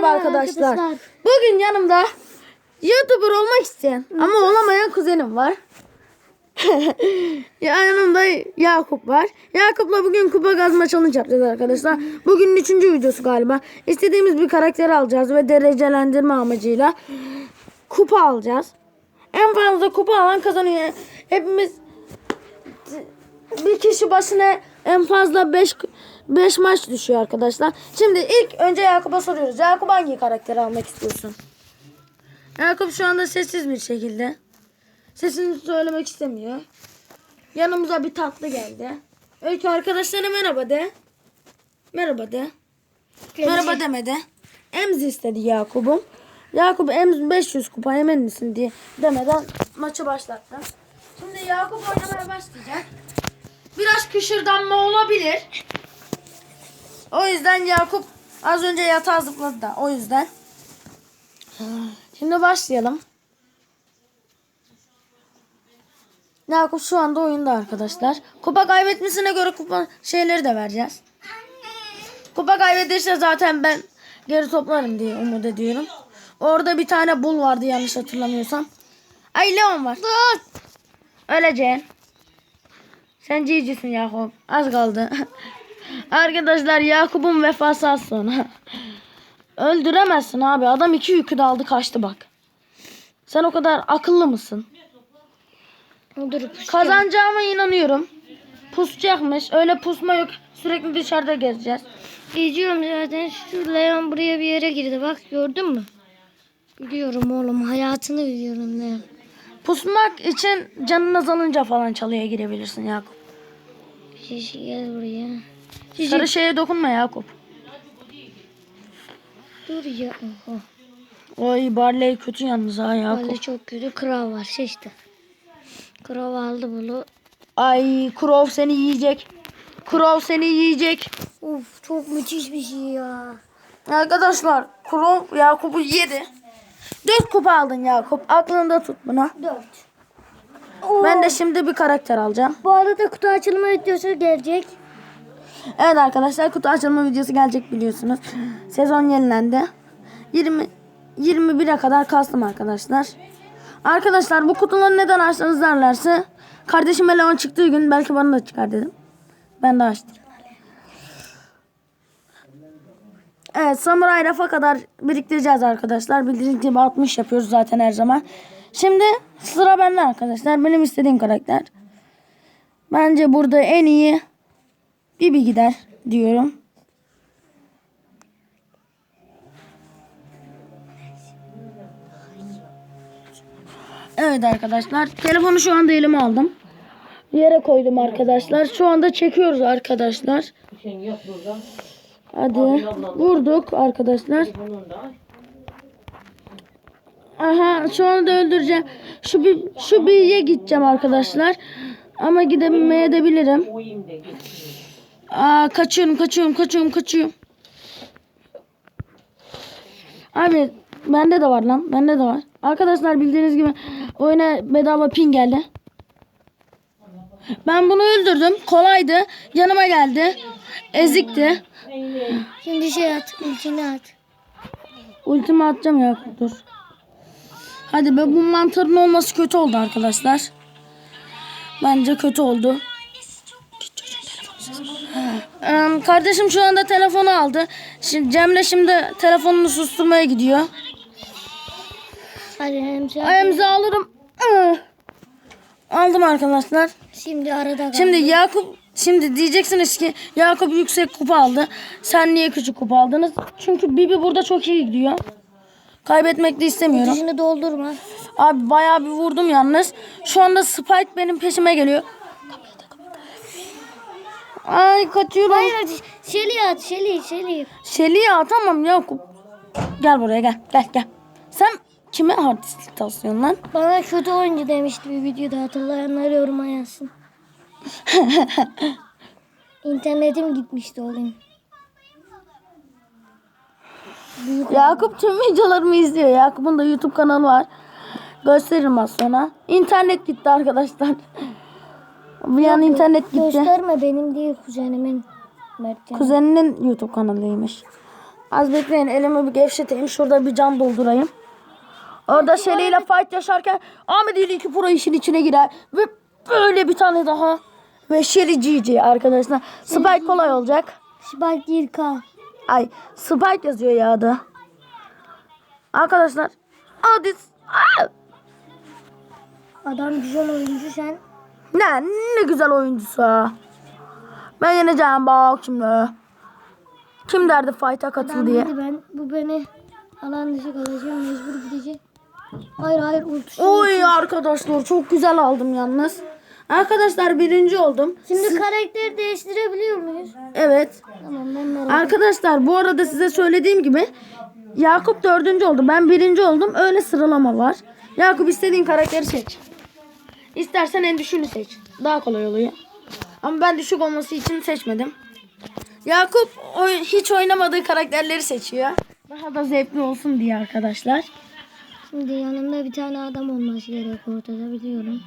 Merhaba arkadaşlar. Bugün yanımda YouTuber olmak isteyen ama olamayan kuzenim var. Ya yanımda Yakup var. Yakup'la bugün kupa gazma challenge yapacağız arkadaşlar. Bugünün üçüncü videosu galiba. İstediğimiz bir karakter alacağız ve derecelendirme amacıyla kupa alacağız. En fazla kupa alan kazanıyor. Hepimiz bir kişi başına en fazla 5 5 maç düşüyor arkadaşlar. Şimdi ilk önce Yakup'a soruyoruz. Yakup hangi karakteri almak istiyorsun? Yakup şu anda sessiz bir şekilde. Sesini söylemek istemiyor. Yanımıza bir tatlı geldi. Öykü arkadaşlara merhaba de. Merhaba de. Merhaba demedi. Emz istedi Yakup'um. Yakup Emz 500 kupa emin misin diye demeden maçı başlattı. Şimdi Yakup oynamaya başlayacak. Biraz kışırdanma olabilir. O yüzden Yakup az önce yatağa zıpladı da o yüzden. Şimdi başlayalım. Yakup şu anda oyunda arkadaşlar. Kupa kaybetmesine göre kupa şeyleri de vereceğiz. Kupa kaybederse zaten ben geri toplarım diye umut ediyorum. Orada bir tane bul vardı yanlış hatırlamıyorsam. Ay Leon var. Öleceksin. Sen cicisin Yakup. Az kaldı. Arkadaşlar Yakup'un vefası az sonra. Öldüremezsin abi. Adam iki yükü de aldı kaçtı bak. Sen o kadar akıllı mısın? Dur Kazanacağıma inanıyorum. Pusacakmış. Öyle pusma yok. Sürekli dışarıda gezeceğiz. Geziyorum zaten. Şu Leon buraya bir yere girdi. Bak gördün mü? Biliyorum oğlum. Hayatını biliyorum Leon. Pusmak için canın azalınca falan çalıya girebilirsin Yakup. Şişi gel buraya. Sarı şeye dokunma Yakup. Dur ya. Oho. Oy Barley kötü yalnız ha Yakup. Böyle çok kötü kral var. Seçti. Kral aldı bunu. Ay Kurov seni yiyecek. Kurov seni yiyecek. Uf çok müthiş bir şey ya. Arkadaşlar Kurov Yakup'u yedi. Dört kupa aldın Yakup. Aklında tut bunu. Dört. Ben de şimdi bir karakter alacağım. Bu arada kutu açılma videosu gelecek. Evet arkadaşlar kutu açılma videosu gelecek biliyorsunuz. Sezon yenilendi. 20 21'e kadar kastım arkadaşlar. Arkadaşlar bu kutuları neden açtınız derlerse kardeşim Leon çıktığı gün belki bana da çıkar dedim. Ben de açtım. Evet Samuray Rafa kadar biriktireceğiz arkadaşlar. Bildiğiniz gibi 60 yapıyoruz zaten her zaman. Şimdi sıra bende arkadaşlar. Benim istediğim karakter. Bence burada en iyi Bibi gider diyorum. Evet arkadaşlar. Telefonu şu anda elime aldım. Yere koydum arkadaşlar. Şu anda çekiyoruz arkadaşlar. Hadi vurduk arkadaşlar. Aha şu anda öldüreceğim. Şu bir şu birye gideceğim arkadaşlar. Ama gidemeye de bilirim. Aa, kaçıyorum kaçıyorum kaçıyorum kaçıyorum. Abi bende de var lan. Bende de var. Arkadaşlar bildiğiniz gibi oyuna bedava pin geldi. Ben bunu öldürdüm. Kolaydı. Yanıma geldi. Ezikti. Şimdi şey at. ultini at. Ultimi atacağım ya. Dur. Hadi be bu mantarın olması kötü oldu arkadaşlar. Bence kötü oldu. Ee, kardeşim şu anda telefonu aldı. Şimdi Cemre şimdi telefonunu susturmaya gidiyor. Hadi Emre. Ayağımızı alırım. Ee, Aldım arkadaşlar. Şimdi arada kal. Şimdi Yakup şimdi diyeceksiniz ki Yakup yüksek kupa aldı. Sen niye küçük kupa aldınız? Çünkü Bibi burada çok iyi gidiyor. Kaybetmek de istemiyorum. Dişini doldurma. Abi bayağı bir vurdum yalnız. Şu anda Spike benim peşime geliyor. Ay kaçıyorum. Hayır hadi. Şeli at. Şeli. Şeli. Şeli ya tamam Yakup. Gel buraya gel. Gel gel. Sen kime artistlik taslıyorsun lan? Bana kötü oyuncu demişti bir videoda hatırlayanlar yoruma yazsın. İnternetim gitmişti o gün. Büyük Yakup tüm videolarımı izliyor. Yakup'un da YouTube kanalı var. Gösteririm az sonra. İnternet gitti arkadaşlar. Bir an internet gitti. Gösterme benim değil kuzenimin. Mertcan. Kuzeninin YouTube kanalıymış. Az bekleyin elimi bir gevşeteyim. Şurada bir can doldurayım. Orada Shelly ile fight yaşarken Ahmet ile iki pro işin içine girer. Ve böyle bir tane daha. Ve Shelly GG arkadaşlar. Spike kolay olacak. Spike 1K. Ay Spike yazıyor ya adı. Arkadaşlar. Hadi. Aa! Adam güzel oyuncu sen. Ne, ne güzel oyuncusu. Ben yeneceğim bak şimdi. Kim derdi fight'a katıl Ben diye. ben bu beni alan dışı kalacağım mecbur gidecek. Hayır hayır ultusu. Oy arkadaşlar çok güzel aldım yalnız. Arkadaşlar birinci oldum. Şimdi karakteri değiştirebiliyor muyuz? Evet. Tamam ben merak Arkadaşlar bu arada size söylediğim gibi Yakup dördüncü oldu. Ben birinci oldum. Öyle sıralama var. Yakup istediğin karakteri seç. İstersen en düşüğünü seç. Daha kolay oluyor. Ama ben düşük olması için seçmedim. Yakup oy- hiç oynamadığı karakterleri seçiyor. Daha da zevkli olsun diye arkadaşlar. Şimdi yanımda bir tane adam olması gerek ortada biliyorum.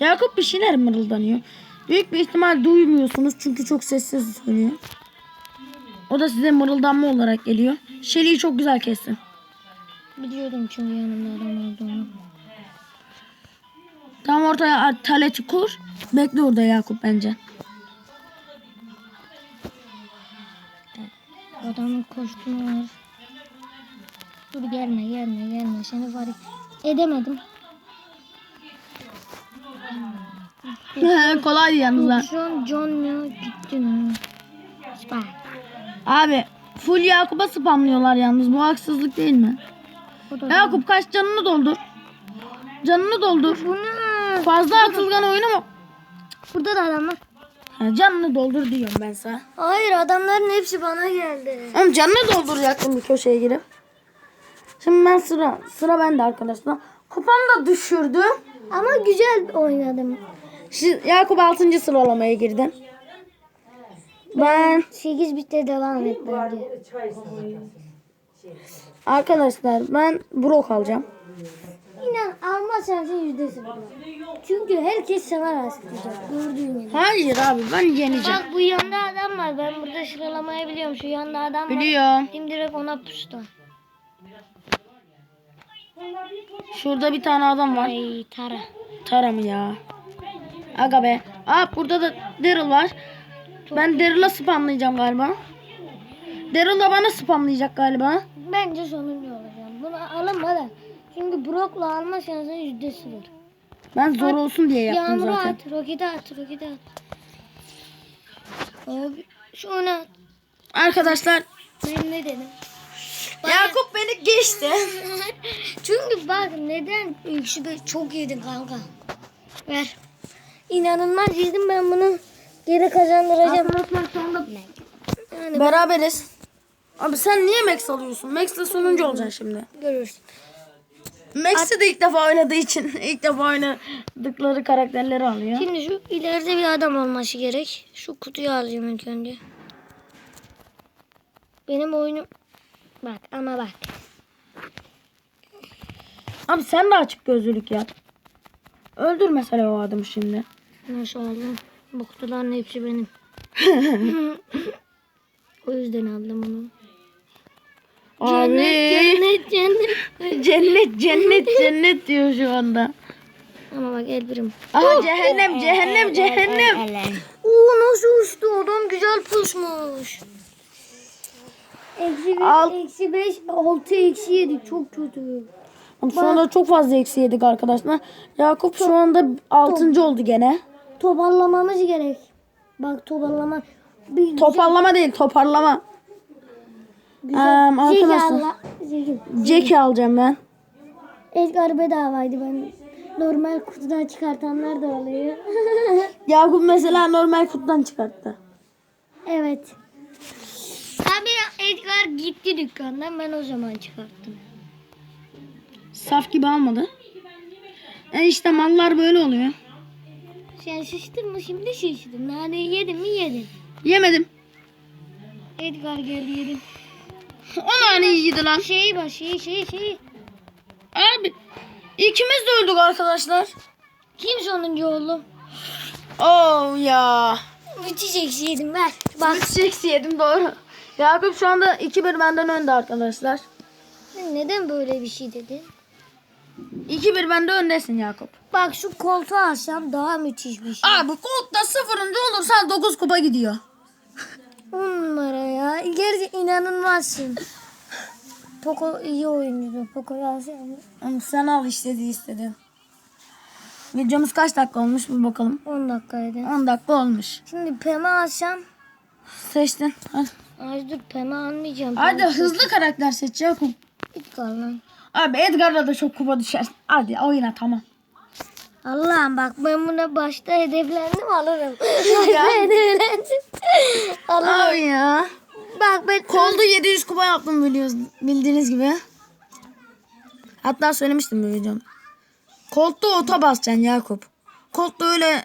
Yakup bir şeyler mırıldanıyor. Büyük bir ihtimal duymuyorsunuz çünkü çok sessiz söylüyor. O da size mırıldanma olarak geliyor. Shelly'i çok güzel kessin. Biliyordum çünkü yanımda adam olduğunu. Tam ortaya taleti kur. Bekle orada Yakup bence. Adamın koştuğunu var. Dur gelme gelme gelme seni fark edemedim. Kolay yalnız ha. Şu an John ya gittin ha. Spike. Abi full Yakup'a spamlıyorlar yalnız. Bu haksızlık değil mi? Yakup kaç canını doldur. Canını doldur. Bu ne? Fazla atılgan oynama. Burada da adam var. Ha, canını doldur diyorum ben sana. Hayır adamların hepsi bana geldi. Oğlum canını dolduracaktım bir köşeye girip. Şimdi ben sıra sıra bende arkadaşlar. Kupamı da düşürdüm. Ama güzel oynadım. Şi- Yakup 6. sıralamaya girdi. Ben 8 bitte devam et bence. arkadaşlar ben Brock alacağım. İnan alma şansın yüzdesi var. Çünkü herkes sana rastlayacak. Gördüğün gibi. Hayır abi ben yeneceğim. Bak bu yanda adam var. Ben burada sıralamayı biliyorum. Şu yanda adam var. Biliyorum. Direkt ona pusta. Şurada bir tane adam var. Ay Tara. Tara mı ya? Aga be. Aa burada da Daryl var. Ben Daryl'a spamlayacağım galiba. Daryl da bana spamlayacak galiba. Bence sonuncu olacağım. Bunu alınma da. Çünkü Brock'la alma şansın yüzdesi var. Ben zor olsun diye yaptım Yağmuru zaten. at. Roketi at. Roketi at. Abi şu ona at. Arkadaşlar Ben ne dedim? Yakup beni geçti. Çünkü bak neden beş çok yedin kanka. Ver. İnanılmaz yedim ben bunu geri kazandıracağım. Yani Beraberiz. Abi sen niye Max alıyorsun? Max'le sonuncu olacaksın şimdi. görürsün. Max'i de ilk defa oynadığı için ilk defa oynadıkları karakterleri alıyor. Şimdi şu ileride bir adam olması gerek. Şu kutuyu alacağım ilk önce. Benim oyunum bak ama bak. Abi sen de açık gözlülük yap. Öldür mesela o adamı şimdi. Aldım? Bu kutuların hepsi benim. o yüzden aldım onu. Abi. Cennet cennet. cennet cennet cennet diyor şu anda. Ama bak el birim. Aha cehennem cehennem cehennem. Oo nasıl uçtu? Adam güzel pusmuş. Eksi bir, eksi beş, altı, eksi yedi. Çok kötü. Ama Şu anda çok fazla eksi yedik arkadaşlar. Yakup şu anda 6. oldu gene. Toparlamamız gerek. Bak toparlama. Bir Toparlama değil toparlama. Güzel. Em, Zeki arkadaşlar. Jackie alacağım ben. Edgar bedavaydı ben. Normal kutudan çıkartanlar da oluyor. Yakup mesela normal kutudan çıkarttı. evet. Abi Edgar gitti dükkandan ben o zaman çıkarttım. Saf gibi almadı. E işte mallar böyle oluyor. Sen şiştin mi şimdi şiştin. Naneyi yedin mi yedin. Yemedim. Edgar geldi yedim. O nane yedi lan. Şey bak şey şey şey. Abi ikimiz de öldük arkadaşlar. Kim sonuncu oldu? Oh ya. Müthiş yedim ver. Bak Müthiş yedim doğru. Yakup şu anda 2-1 benden önde arkadaşlar. Neden böyle bir şey dedin? 2-1 bende öndesin Yakup. Bak şu koltuğu alsam daha müthiş bir şey. Abi koltukta sıfırıncı olursan 9 kupa gidiyor. On numara ya. Gerçi inanılmazsın. Poco iyi oyuncu. Poco'yu alsam. Ama sen al istediği istedin. Videomuz kaç dakika olmuş bir bakalım. 10 dakikaydı. 10 dakika olmuş. Şimdi Pema alsam. Seçtin. Hadi, Ay dur Pema almayacağım. Hadi Pema hızlı karakter seç Yakup. seçtik lan. Abi Edgar'la da çok kupa düşer. Hadi oyna tamam. Allah'ım bak ben buna başta hedeflendim alırım. Başta hedeflendim. alırım. Abi ya. Bak ben Kolda 700 kupa yaptım biliyoruz, bildiğiniz gibi. Hatta söylemiştim bu videomda. Koltta ota basacaksın Yakup. Koltta öyle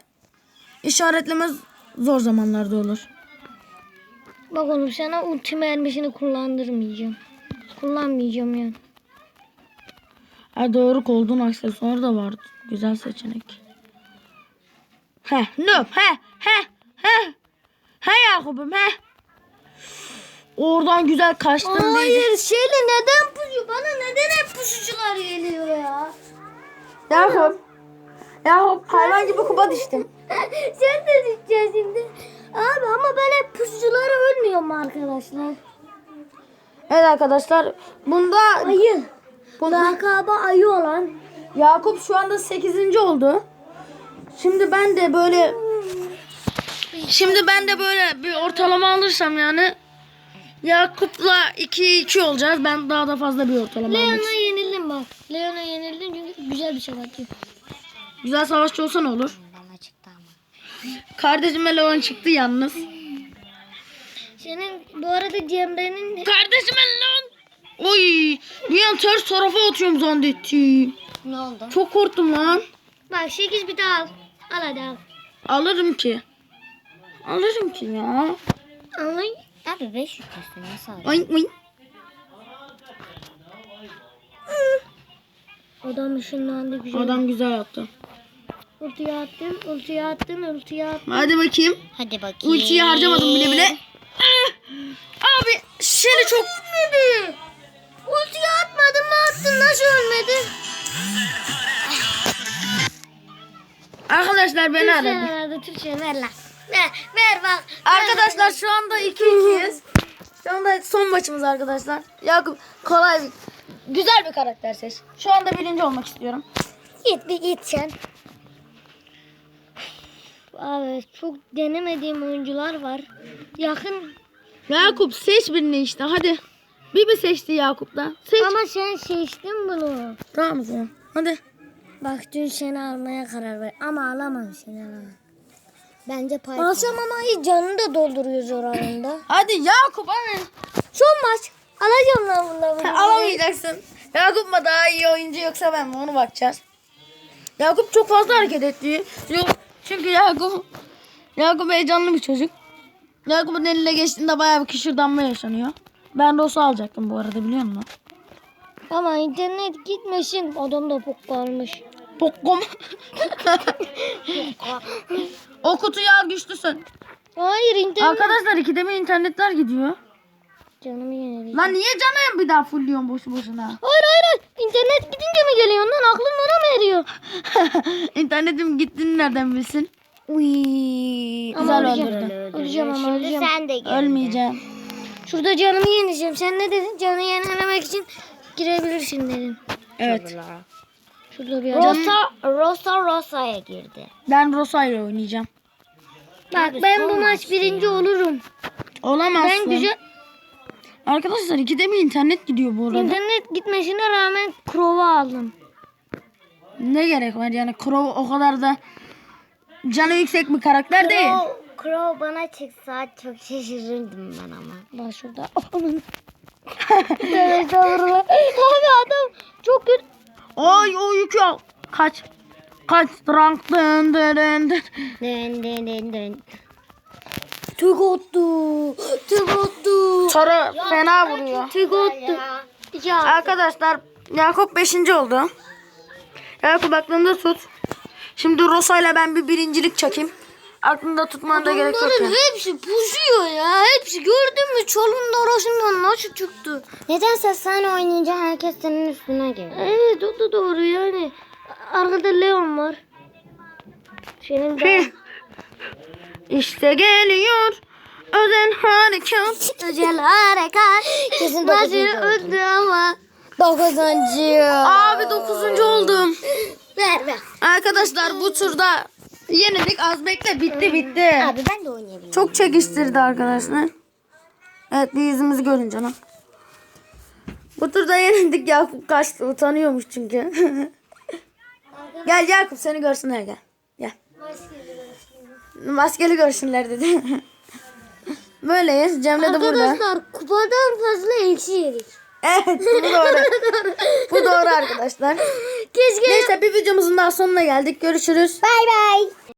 işaretleme zor zamanlarda olur. Bak oğlum sana ulti mermisini kullandırmayacağım. Kullanmayacağım yani. Ha doğru koldun aksesuarı da var. Güzel seçenek. He, noob, he, he, he. He Yakup'um, he. Oradan güzel kaçtın diyecek. Hayır şeyle neden pusu? Bana neden hep pusucular geliyor ya? Yakup. Yakup hayvan gibi kupa düştüm. Sen de düşeceksin şimdi. Abi ama ben hep pusuculara ölmüyorum arkadaşlar. Evet arkadaşlar bunda Ayı. Lakaba ayı olan. Yakup şu anda 8. oldu. Şimdi ben de böyle Şimdi ben de böyle bir ortalama alırsam yani Yakup'la 2-2 olacağız. Ben daha da fazla bir ortalama almak Leon'a yenildim bak. Leon'a yenildim çünkü güzel bir şey atıyor. Güzel savaşçı olsa ne olur? Bana çıktı ama. Kardeşime Leon çıktı yalnız. Senin bu arada Cemre'nin Kardeşime Leon. Oy, bir an ters tarafa atıyorum zannettim. ne oldu? Çok korktum lan. Bak 8 bir daha al. Al hadi al. Alırım ki. Alırım ki ya. Ay. Abi 5 yüklesin nasıl al? Oy, oy. Adam ışınlandı güzel. Adam güzel yaptı. Ultiye attın, ultiye attın, ultiye attın. Hadi bakayım. Hadi bakayım. Ultiyi harcamadım bile bile. Ah! Abi seni çok... Ölmedi. Ultiye atmadın mı attın nasıl ölmedi? Arkadaşlar beni Türkçe aradı. aradı Türkçe ver lan. Ver, ver bak. Arkadaşlar şu anda 2-2'yiz. Şu anda son maçımız arkadaşlar. Yakup kolay bir... Güzel bir karakter seç. Şu anda birinci olmak istiyorum. Git bir git sen. Abi çok denemediğim oyuncular var. Yakın Yakup seç birini işte hadi. Bir seçti Yakup da. Seç. ama sen seçtin bunu. Tamam o zaman. Hadi. Bak dün seni almaya karar ver ama alamam seni alamam. Bence Python. Alsam ama iyi canını da dolduruyoruz oranında. Hadi Yakup hadi. Son maç. Alacağım lan bundan bunu. Alamayacaksın. Yakup mu daha iyi oyuncu yoksa ben mi onu bakacağız. Yakup çok fazla hareket etti. Yok. Çünkü Yakup Yakup heyecanlı bir çocuk. Yakup'un eline geçtiğinde bayağı bir kışırdanma yaşanıyor. Ben de olsa alacaktım bu arada biliyor musun? Ama internet gitmesin. Adam da pok kalmış. Pokkom. o kutuyu al güçlüsün. Hayır internet. Arkadaşlar ikide bir internetler gidiyor. Canımı yenildi. Lan niye canım bir daha fullüyorsun boşu boşuna? Hayır hayır hayır. İnternet gidince mi geliyor lan? Aklın bana mı eriyor? İnternetim gittiğini nereden bilsin? Uy. Güzel öleceğim. öldürdü. Öleceğim ama öleceğim. Sen de gel. Ölmeyeceğim. Şurada canımı yeneceğim. Sen ne dedin? Canı yenilemek için girebilirsin dedin. Evet. Şurada bir adam. Rosa, Rosa Rosa'ya girdi. Ben Rosa ile oynayacağım. Bak ben bu maç birinci olurum. Olamazsın. Ben güzel Arkadaşlar ikide bir internet gidiyor bu arada. internet gitmesine rağmen Crow'u aldım. Ne gerek var yani Crow o kadar da canı yüksek bir karakter değil. Crow, bana çıksa çok şaşırırdım ben ama. Bak şurada. Abi adam çok kötü. Oy o yükü al. Kaç. Kaç. Rank dın dın dın dın. Dön dön dön dön. Tık attı. Tık attı. Sarı fena vuruyor. Tık attı. Ya. Arkadaşlar Yakup 5. oldu. Yakup aklında tut. Şimdi Rosa ile ben bir birincilik çakayım. Aklında tutmana da gerek yok. Bunların yani. hepsi pusuyor ya. Hepsi gördün mü? Çolunun arasından nasıl çıktı? Nedense sen oynayınca herkes senin üstüne geliyor. Evet o da doğru yani. Arkada Leon var. Senin de İşte geliyor. Özel harekat. özel harekat. Kesin dokuzuncu öldü ama. Dokuzuncu. Abi dokuzuncu oldum. Ver ver. Arkadaşlar bu turda yenildik. Az bekle bitti bitti. Abi ben de oynayabilirim. Çok çekiştirdi arkadaşlar. Evet bir yüzümüzü görün canım. Bu turda yenildik Yakup kaçtı. Utanıyormuş çünkü. gel Yakup seni görsünler gel. Gel. Maskeli görsünler dedi. Böyleyiz. Cemre de burada. Arkadaşlar kupadan fazla eksi yedik. Evet bu doğru. bu doğru arkadaşlar. Keşke Neyse bir videomuzun daha sonuna geldik. Görüşürüz. Bay bay.